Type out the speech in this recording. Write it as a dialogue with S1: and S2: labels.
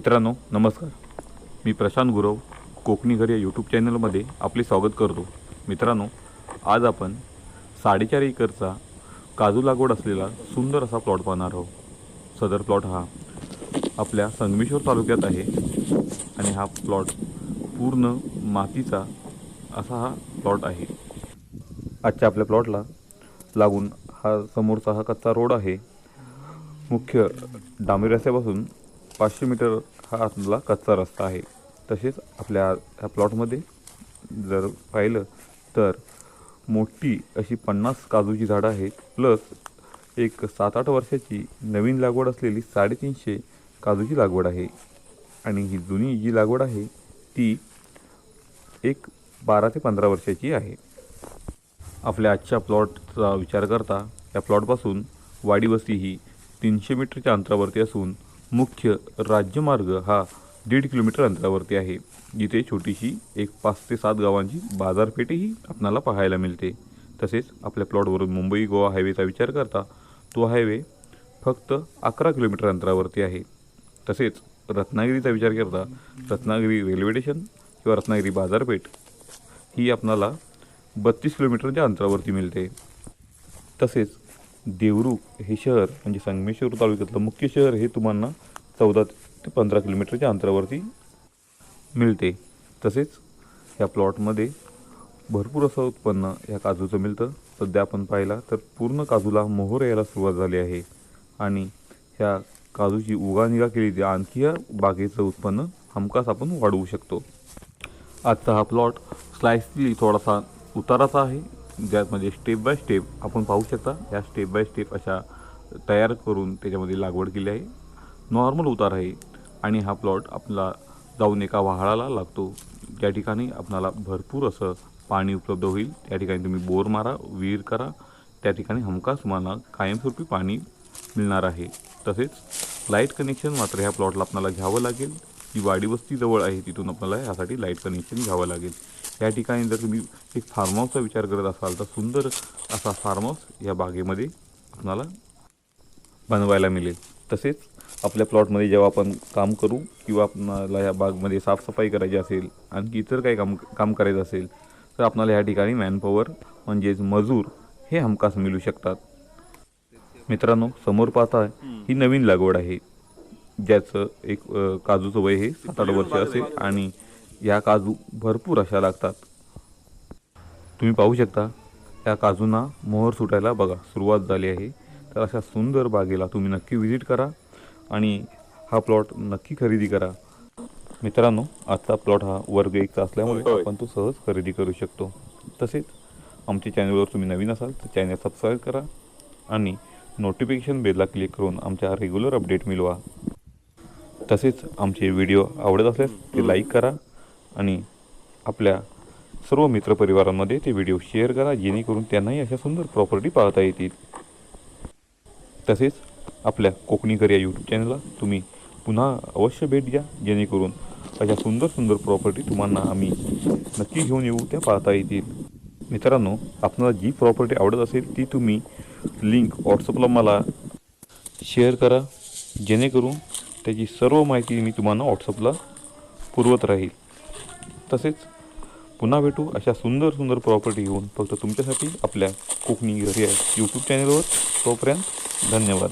S1: मित्रांनो नमस्कार. मी प्रशांत गुरव कोकणी घर या यूट्यूब चॅनलमध्ये आपले स्वागत करतो. मित्रांनो आज आपण साडेचार एकरचा काजू लागवड असलेला सुंदर असा प्लॉट पाहणार आहोत. सदर प्लॉट हा आपल्या संगमेश्वर तालुक्यात आहे आणि हा प्लॉट पूर्ण मातीचा असा हा प्लॉट आहे. आजच्या आपल्या प्लॉटला लागून हा समोरचा हा कच्चा रोड आहे. मुख्य डांबरी रस्त्यापासून पाचशे मीटर हा आपला कच्चा रस्ता आहे. तसेच आपल्या ह्या प्लॉटमध्ये जर पाहिलं तर मोठी अशी पन्नास काजूची झाडं आहेत. प्लस एक सात आठ वर्षाची नवीन लागवड असलेली साडेतीनशे काजूची लागवड आहे. आणि ही जुनी जी लागवड आहे ती एक बारा ते पंधरा वर्षाची आहे. आपल्या आजच्या प्लॉटचा विचार करता या प्लॉटपासून वाडीवस्ती ही तीनशे मीटरच्या अंतरावरती असून मुख्य राज्यमार्ग हा दीड किलोमीटर अंतरावरती आहे. जिथे छोटीशी एक पाच ते सात गावांची बाजारपेठही आपणाला पाहायला मिळते. तसेच आपल्या प्लॉटवरून मुंबई गोवा हायवेचा विचार करता तो हायवे फक्त अकरा किलोमीटर अंतरावरती आहे. तसेच रत्नागिरीचा विचार करता रत्नागिरी रेल्वे स्टेशन किंवा रत्नागिरी बाजारपेठ ही आपणाला बत्तीस किलोमीटरच्या अंतरावरती मिळते. तसेच देवरुख हे शहर म्हणजे संगमेश्वर तालुक्यातलं मुख्य शहर हे तुम्हाला चौदा ते पंधरा किलोमीटरच्या अंतरावरती मिळते. तसेच या प्लॉटमध्ये भरपूर असं उत्पन्न या काजूचं मिळतं. सध्या आपण पाहिला तर पूर्ण काजूला मोहर यायला सुरुवात झाली आहे. आणि ह्या काजूची उगानिगा केली तर आणखी या बागेचं उत्पन्न हमखास आपण वाढवू शकतो. आजचा हा प्लॉट स्लाइसली थोडासा उताराचा आहे. ज्यामध्ये स्टेप बाय स्टेप आपण पाहू शकता या स्टेप बाय स्टेप अशा तयार करून त्याच्यामध्ये लागवड केली आहे. नॉर्मल उतार आहे आणि हा प्लॉट आपला जाऊन एका व्हाळाला लागतो. त्या ठिकाणी आपणाला भरपूर असं पाणी उपलब्ध होईल त्या ठिकाणी तुम्ही बोर मारा विहीर करा त्या ठिकाणी हमखास तुम्हाला कायमस्वरूपी पाणी मिळणार आहे. तसेच लाइट कनेक्शन मात्र ह्या प्लॉटला आपल्याला घ्यावं लागेल. जी वाडी वस्ती जवळ आहे तिथून आपल्याला ह्यासाठी लाइट कनेक्शन घ्यावं लागेल. या ठिकाणी जर तुम्ही एक फार्म हाऊसचा विचार करत असाल तर सुंदर असा फार्म हाऊस या बागेमध्ये आपल्याला बनवायला मिळेल. तसेच आपल्या प्लॉटमध्ये जेव्हा आपण काम करू किंवा आपल्याला या बागमध्ये साफसफाई करायची असेल आणखी इतर काही काम काम करायचं असेल तर आपल्याला या ठिकाणी मॅनपॉवर म्हणजेच मजूर हे हमखास मिळू शकतात. मित्रांनो समोर पाहता ही नवीन लागवड आहे. ज्याचं एक काजूचं वय हे सात आठ वर्ष असेल आणि या काजू भरपूर अशा लागतात. तुम्ही पाहू शकता या काजूंना मोहर सुटायला बघा सुरुवात झाली आहे. तर अशा सुंदर बागेला तुम्ही नक्की व्हिजिट करा आणि हा प्लॉट नक्की खरेदी करा. मित्रांनो आजचा प्लॉट हा वर्ग एकचा असल्यामुळे आपण तो सहज खरेदी करू शकतो. तसेच आमच्या चॅनलवर तुम्ही नवीन असाल तर चॅनल सबस्क्राईब करा आणि नोटिफिकेशन बेलला क्लिक करून आमच्या रेग्युलर अपडेट मिळवा. तसेच आमचे व्हिडिओ आवडत असल्यास ते लाईक करा आणि आपल्या सर्व मित्रपरिवारांमध्ये ते व्हिडिओ शेअर करा जेणेकरून त्यांनाही अशा सुंदर प्रॉपर्टी पाहता येतील. तसेच आपल्या कोकणी घर या यूट्यूब चॅनलला तुम्ही पुन्हा अवश्य भेट द्या जेणेकरून अशा सुंदर सुंदर प्रॉपर्टी तुम्हाला आम्ही नक्की घेऊन येऊ त्या पाहता येतील. मित्रांनो आपल्याला जी प्रॉपर्टी आवडत असेल ती तुम्ही लिंक व्हॉट्सअपला मला शेअर करा जेणेकरून त्याची सर्व माहिती मी तुम्हाला व्हॉट्सअपला पुरवत राहील. तसेच पुन्हा भेटू अशा सुंदर सुंदर प्रॉपर्टी घेऊन फक्त तुमच्यासाठी आपल्या कोकणी घरी आहे. यूट्यूब चॅनलवर तोपर्यंत धन्यवाद.